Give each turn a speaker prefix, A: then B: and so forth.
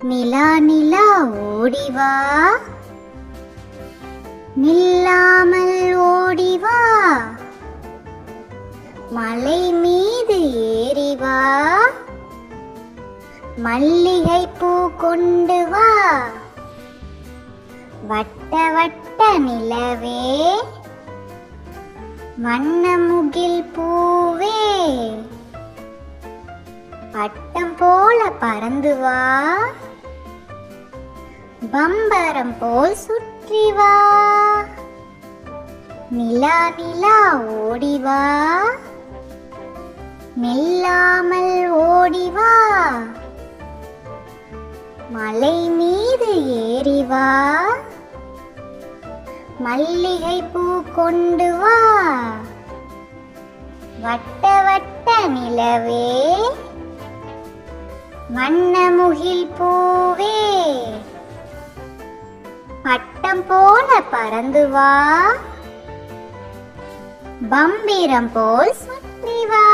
A: நிலா நிலா ஓடிவா. நில்லாமல் ஓடிவா. மலை மீது ஏறிவா. மல்லிகை பூ கொண்டு வா. வட்ட வட்ட நிலவே. வண்ணமுகில் பூ பட்டம் போல பறந்து வா. பம்பரம் போல் சுற்றி வா. நிலா நிலா ஓடி வா. நில்லாமல் ஓடி வா. மலை மீது ஏறி வா. மல்லிகை பூ கொண்டு வா. வட்ட வட்ட நிலவே வண்ணமுகில் பூவே. பட்டம் போல பறந்து வா. பம்பீரம் போல் சுற்றி வா.